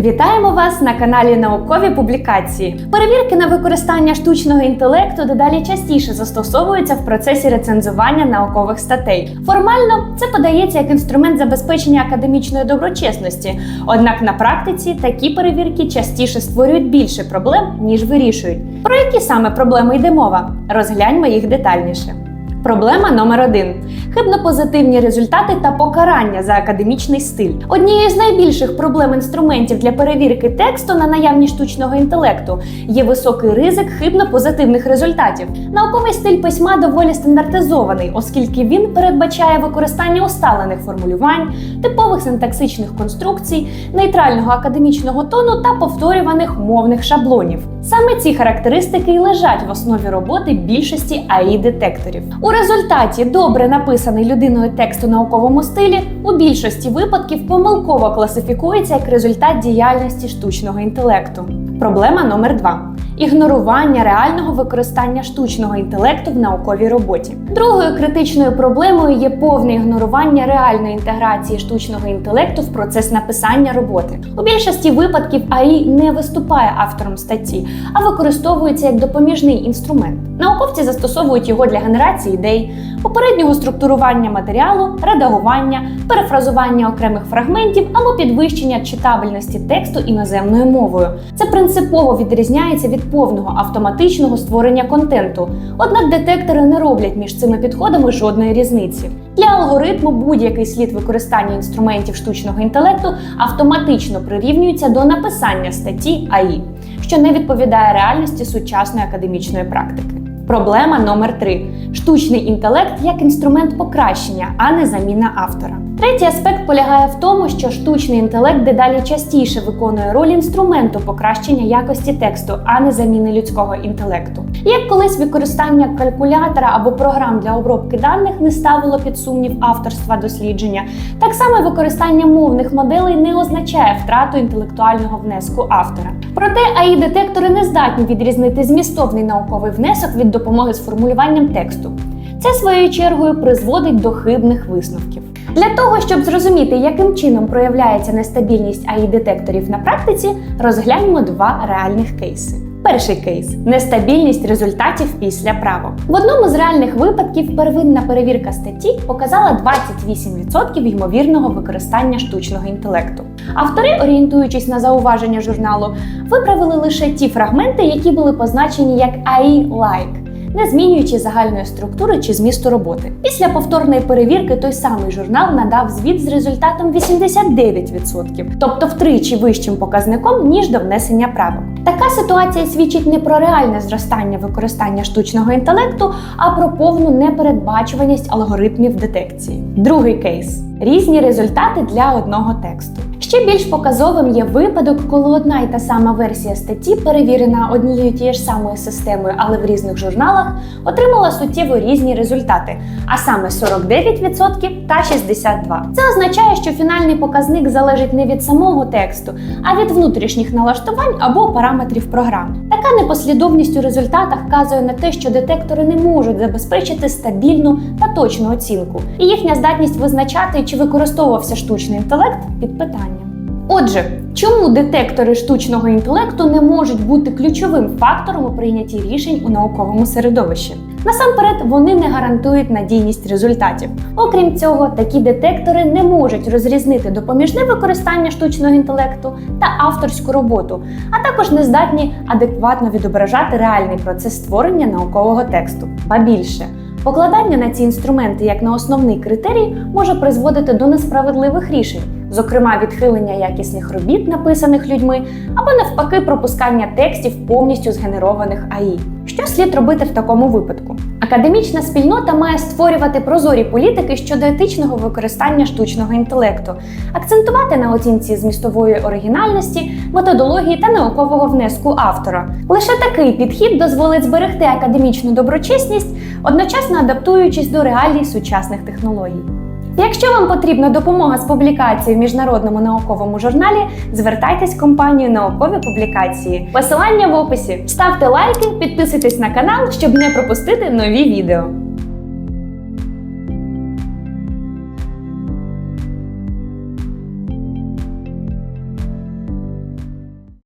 Вітаємо вас на каналі Наукові публікації. Перевірки на використання штучного інтелекту дедалі частіше застосовуються в процесі рецензування наукових статей. Формально це подається як інструмент забезпечення академічної доброчесності. Однак на практиці такі перевірки частіше створюють більше проблем, ніж вирішують. Про які саме проблеми йде мова? Розгляньмо їх детальніше. Проблема номер один: хибно-позитивні результати та покарання за академічний стиль. Однією з найбільших проблем інструментів для перевірки тексту на наявність штучного інтелекту є високий ризик хибно-позитивних результатів. Науковий стиль письма доволі стандартизований, оскільки він передбачає використання усталених формулювань, типових синтаксичних конструкцій, нейтрального академічного тону та повторюваних мовних шаблонів. Саме ці характеристики й лежать в основі роботи більшості АІ-детекторів. У результаті добре написаний людиною текст у науковому стилі у більшості випадків помилково класифікується як результат діяльності штучного інтелекту. Проблема номер два. Ігнорування реального використання штучного інтелекту в науковій роботі. Другою критичною проблемою є повне ігнорування реальної інтеграції штучного інтелекту в процес написання роботи. У більшості випадків АІ не виступає автором статті, а використовується як допоміжний інструмент. Науковці застосовують його для генерації ідей, попереднього структурування матеріалу, редагування, перефразування окремих фрагментів або підвищення читабельності тексту іноземною мовою. Це принципово відрізняється від повного автоматичного створення контенту. Однак детектори не роблять між цими підходами жодної різниці. Для алгоритму будь-який слід використання інструментів штучного інтелекту автоматично прирівнюється до написання статті АІ, що не відповідає реальності сучасної академічної практики. Проблема номер 3 штучний інтелект як інструмент покращення, а не заміна автора. Третій аспект полягає в тому, що штучний інтелект дедалі частіше виконує роль інструменту покращення якості тексту, а не заміни людського інтелекту. Як колись використання калькулятора або програм для обробки даних не ставило під сумнів авторства дослідження, так само використання мовних моделей не означає втрату інтелектуального внеску автора. Проте АІ-детектори не здатні відрізнити змістовний науковий внесок від допомоги з формулюванням тексту. Це своєю чергою призводить до хибних висновків. Для того, щоб зрозуміти, яким чином проявляється нестабільність АІ-детекторів на практиці, розгляньмо два реальних кейси. Перший кейс нестабільність результатів після правок. В одному з реальних випадків первинна перевірка статті показала 28% ймовірного використання штучного інтелекту. Автори, орієнтуючись на зауваження журналу, виправили лише ті фрагменти, які були позначені як AI-like, не змінюючи загальної структури чи змісту роботи. Після повторної перевірки той самий журнал надав звіт з результатом 89%, тобто втричі вищим показником, ніж до внесення правок. Така ситуація свідчить не про реальне зростання використання штучного інтелекту, а про повну непередбачуваність алгоритмів детекції. Другий кейс різні результати для одного тексту. Ще більш показовим є випадок, коли одна й та сама версія статті, перевірена однією тією ж самою системою, але в різних журналах, отримала суттєво різні результати, а саме 49% та 62%. Це означає, що фінальний показник залежить не від самого тексту, а від внутрішніх налаштувань або параметрів програми. Така непослідовність у результатах вказує на те, що детектори не можуть забезпечити стабільну та точну оцінку, і їхня здатність визначати, чи використовувався штучний інтелект під питанням. Отже, чому детектори штучного інтелекту не можуть бути ключовим фактором у прийнятті рішень у науковому середовищі? Насамперед, вони не гарантують надійність результатів. Окрім цього, такі детектори не можуть розрізнити допоміжне використання штучного інтелекту та авторську роботу, а також не здатні адекватно відображати реальний процес створення наукового тексту. Ба більше. Покладання на ці інструменти як на основний критерій може призводити до несправедливих рішень, зокрема відхилення якісних робіт, написаних людьми, або навпаки пропускання текстів повністю згенерованих АІ. Що слід робити в такому випадку? Академічна спільнота має створювати прозорі політики щодо етичного використання штучного інтелекту, акцентувати на оцінці змістової оригінальності, методології та наукового внеску автора. Лише такий підхід дозволить зберегти академічну доброчесність, одночасно адаптуючись до реалій сучасних технологій. Якщо вам потрібна допомога з публікацією в міжнародному науковому журналі, звертайтесь в компанію наукові публікації. Посилання в описі. Ставте лайки, підписуйтесь на канал, щоб не пропустити нові відео.